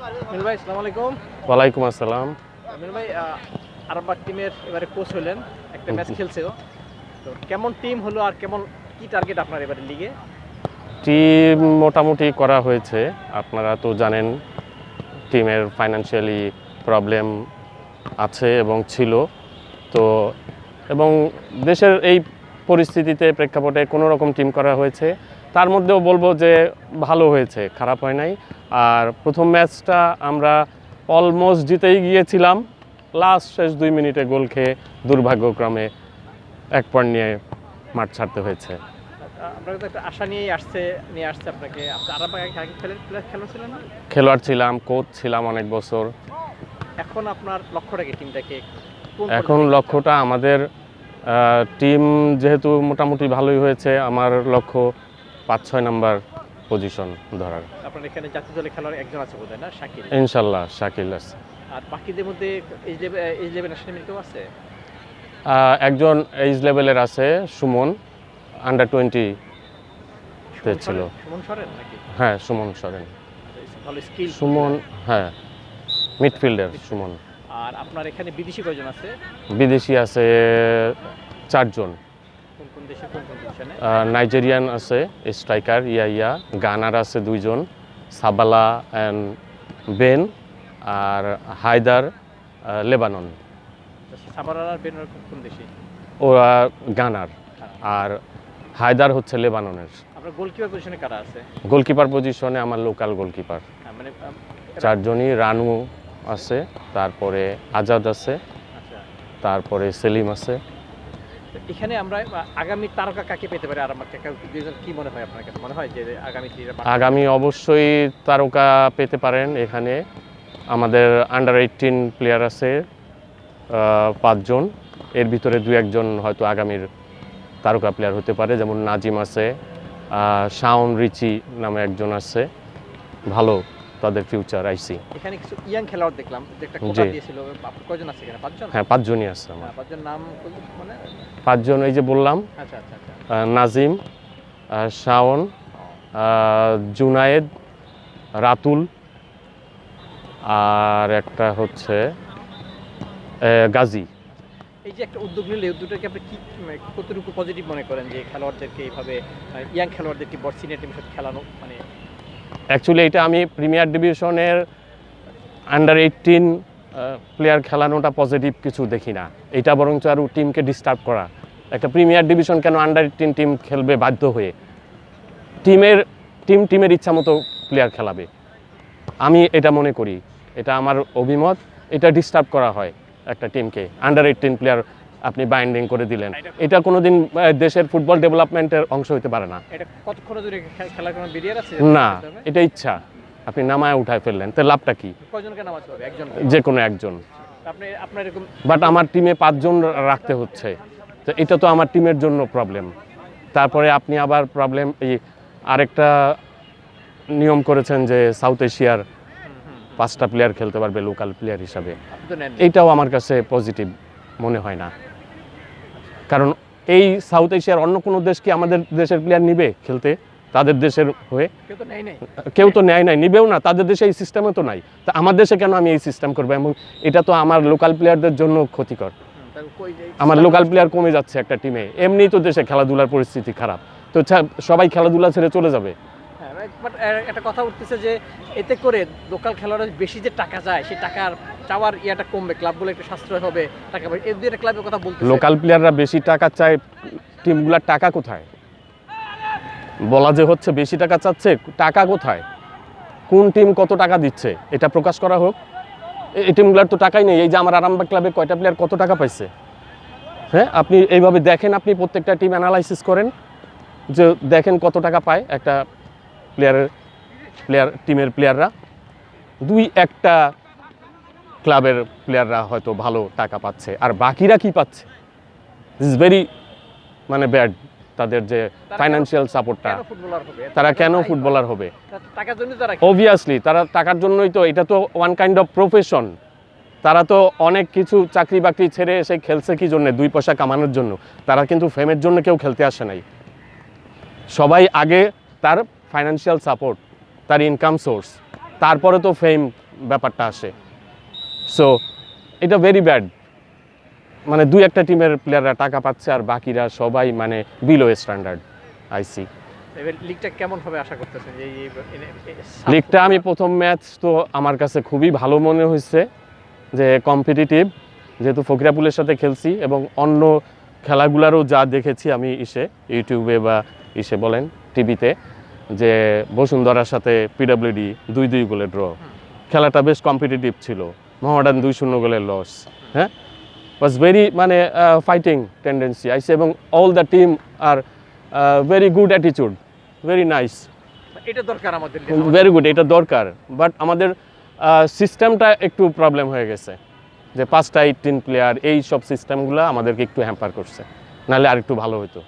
ভাই আসসালামু আলাইকুম। ওয়ালাইকুম আসসালাম। মিল ভাই আরামবাগ টিমের এবারে কোচ হলেন একটা ম্যাচ খেলছে তো কেমন টিম হলো আর কেমন কি টার্গেট আপনার এবারে লিগে টিম মোটামুটি করা হয়েছে আপনারা তো জানেন টিমের ফাইনান্সিয়ালি প্রবলেম আছে এবং ছিল। তো এবং দেশের এই পরিস্থিতিতে প্রেক্ষাপটে কোনো রকম টিম করা হয়েছে। তার মধ্যেও বলব যে ভালো হয়েছে খারাপ হয় নাই। আর প্রথম ম্যাচটা আমরা অলমোস্ট জিতেই গিয়েছিলাম। লাস্ট শেষ দুই মিনিটে গোল খেয়ে দুর্ভাগ্যক্রমে এক পয়েন্ট নিয়ে মাঠ ছাড়তে হয়েছে। খেলোয়াড় ছিলাম কোচ ছিলাম অনেক বছর। এখন আপনার লক্ষ্যটা কি টিমটাকে এখন লক্ষ্যটা আমাদের টিম যেহেতু মোটামুটি ভালোই হয়েছে আমার লক্ষ্য পাঁচ ছয় নাম্বার পজিশন ধরার। আপনার এখানে জাতীয় দলে খেলার একজন আছে বোধহয় না? শাকিল। ইনশাল্লাহ শাকিল আছে। আর বাকিদের মধ্যে এই লেভেল এই লেভেল ন্যাশনাল কেউ আছে? একজন এইজ লেভেলের আছে সুমন আন্ডার টোয়েন্টি সুমন ছিল। সুমন সরেন নাকি? হ্যাঁ সুমন সরেন। ভালো স্কিল সুমন হ্যাঁ মিডফিল্ডার সুমন। আর আপনার এখানে বিদেশি কয়জন আছে? বিদেশি আছে চারজন। নাইজেরিয়ান আছে স্ট্রাইকার ইয়া ইয়া। গানার আছে দুইজন সাবালা অ্যান্ড বেন আর হায়দার লেবানন। দেশে? ওরা গানার আর হায়দার হচ্ছে লেবাননের। গোলকিপার পজিশনে কারা আছে? গোলকিপার পজিশনে আমার লোকাল গোলকিপার হ্যাঁ, মানে আম, এরা- চারজনই রানু আছে তারপরে আজাদ আছে আচ্ছা। তারপরে সেলিম আছে। এখানে আমরা আগামী তারকা কাকে পেতে পারি আর আমার দুজন কি মনে হয় আপনার কাছে? মনে হয় যে আগামী আগামী অবশ্যই তারকা পেতে পারেন এখানে। আমাদের আন্ডার এইটিন প্লেয়ার আছে পাঁচজন। এর ভিতরে দু একজন হয়তো আগামীর তারকা প্লেয়ার হতে পারে যেমন নাজিম আছে শাওন রিচি নামে একজন আছে। ভালো। তাদের ফিউচার আইসি এখানে কিছু ইয়াং খেলোয়াড় দেখলাম যে একটা কোটা দিয়েছিল কয়জন আছে এখানে? পাঁচজন? হ্যাঁ পাঁচজনই আছে আমার। হ্যাঁ, পাঁচজন নাম মানে? পাঁচজন এই যে বললাম আচ্ছা আচ্ছা আচ্ছা। নাজিম শাওন জুনায়েদ রাতুল আর একটা হচ্ছে গাজী। এই যে একটা উদ্যোগ নিলে উদ্যোগটাকে আপনি কি মানে কতটুকু পজিটিভ মনে করেন যে খেলোয়াড়দেরকে এইভাবে ইয়াং খেলোয়াড়দেরকে বড় সিনিয়র টিমের সাথে খেলানো মানে অ্যাকচুয়ালি এটা আমি প্রিমিয়ার ডিভিশনের আন্ডার এইটিন প্লেয়ার খেলানোটা পজিটিভ কিছু দেখি না। এটা বরঞ্চ আরও টিমকে ডিস্টার্ব করা। একটা প্রিমিয়ার ডিভিশন কেন আন্ডার এইটিন টিম খেলবে বাধ্য হয়ে? টিমের টিম টিমের ইচ্ছা মতো প্লেয়ার খেলাবে। আমি এটা মনে করি। এটা আমার অভিমত। এটা ডিস্টার্ব করা হয় একটা টিমকে আন্ডার এইটিন প্লেয়ার আপনি বাইন্ডিং করে দিলেন। এটা কোনোদিন দেশের ফুটবল ডেভেলপমেন্টের অংশ হতে পারে না। না এটা ইচ্ছা। আপনি নামায় উঠায় ফেললেন। তো লাভটা কি? যে কোনো একজন। বাট আমার টিমে পাঁচজন রাখতে হচ্ছে। তো এটা তো আমার টিমের জন্য প্রবলেম তারপরে আপনি আবার প্রবলেম এই আরেকটা নিয়ম করেছেন যে সাউথ এশিয়ার পাঁচটা প্লেয়ার খেলতে পারবে লোকাল প্লেয়ার হিসাবে। এইটাও আমার কাছে পজিটিভ মনে হয় না। কারণ এই সাউথ এশিয়ার অন্য কোনো দেশ কি আমাদের দেশের প্লেয়ার নিবে খেলতে? তাদের দেশের হয়ে? কেউ তো নেয় নাই। নিবেও না। তাদের দেশে এই সিস্টেমে তো নাই। তা আমার দেশে কেন আমি এই সিস্টেম করব? এবং এটা তো আমার লোকাল প্লেয়ারদের জন্য ক্ষতিকর। আমার লোকাল প্লেয়ার কমে যাচ্ছে একটা টিমে এমনি তো দেশে খেলাধুলার পরিস্থিতি খারাপ। তো সবাই খেলাধুলা ছেড়ে চলে যাবে। হ্যাঁ বাট একটা কথা উঠতেছে যে এতে করে লোকাল খেলোয়াড়রা বেশি যে টাকা যায় সেই টাকার চাওয়ার ইয়াটা কমবে, ক্লাবগুলো একটু সাশ্রয় হবে, টাকা পয়সা, এই দুইটা ক্লাবের কথা বলতে লোকাল প্লেয়াররা বেশি টাকা চায়, টিমগুলার টাকা কোথায়? বলা যে হচ্ছে বেশি টাকা চাচ্ছে, টাকা কোথায়? কোন টিম কত টাকা দিচ্ছে? এটা প্রকাশ করা হোক। এই টিমগুলার তো টাকাই নেই। এই যে আমার আরামবাগ ক্লাবে কয়টা প্লেয়ার কত টাকা পাইছে? হ্যাঁ আপনি এইভাবে দেখেন, আপনি প্রত্যেকটা টিম অ্যানালাইসিস করেন, যে দেখেন কত টাকা পায় একটা প্লেয়ারের, প্লেয়ার, টিমের প্লেয়াররা। দুই একটা ক্লাবের প্লেয়াররা হয়তো ভালো টাকা পাচ্ছে। আর বাকিরা কি পাচ্ছে? ইজ ভেরি মানে ব্যাড তাদের যে ফাইন্যান্সিয়াল সাপোর্টটা তারা কেন ফুটবলার হবে? অবভিয়াসলি তারা টাকার জন্যই তো এটা তো ওয়ান কাইন্ড অফ প্রফেশন তারা তো অনেক কিছু চাকরি বাকরি ছেড়ে এসে খেলছে কি জন্য? দুই পয়সা কামানোর জন্য। তারা কিন্তু ফেমের জন্য কেউ খেলতে আসে নাই। সবাই আগে তার ফাইন্যান্সিয়াল সাপোর্ট তার ইনকাম সোর্স তারপরে তো ফেম ব্যাপারটা আসে। সো এটা ভেরি ব্যাড মানে দুই একটা টিমের প্লেয়াররা টাকা পাচ্ছে আর বাকিরা সবাই মানে বিলো স্ট্যান্ডার্ড আইসি লিগটা কেমন হবে আশা করতেছেন? লিগটা আমি প্রথম ম্যাচ তো আমার কাছে খুবই ভালো মনে হয়েছে যে কম্পিটিটিভ যেহেতু ফকিরাপুলের সাথে খেলছি এবং অন্য খেলাগুলোরও যা দেখেছি আমি ইসে ইউটিউবে বা ইসে বলেন টিভিতে যে বসুন্ধরার সাথে পিডাব্লিউডি দুই দুই গোলে ড্র খেলাটা বেশ কম্পিটিটিভ ছিল। মোহামেডান দুই শূন্য গোলের লস হ্যাঁ? ওয়াজ ভেরি মানে ফাইটিং টেন্ডেন্সি আইসে এবং all the team R very good অ্যাটিচিউড ভেরি নাইস এটা দরকার আমাদের ভেরি গুড এটা দরকার বাট আমাদের সিস্টেমটা একটু প্রবলেম হয়ে গেছে যে পাঁচটা এইটিন প্লেয়ার এই সব সিস্টেমগুলো আমাদেরকে একটু হ্যাম্পার করছে নাহলে আর একটু ভালো হতো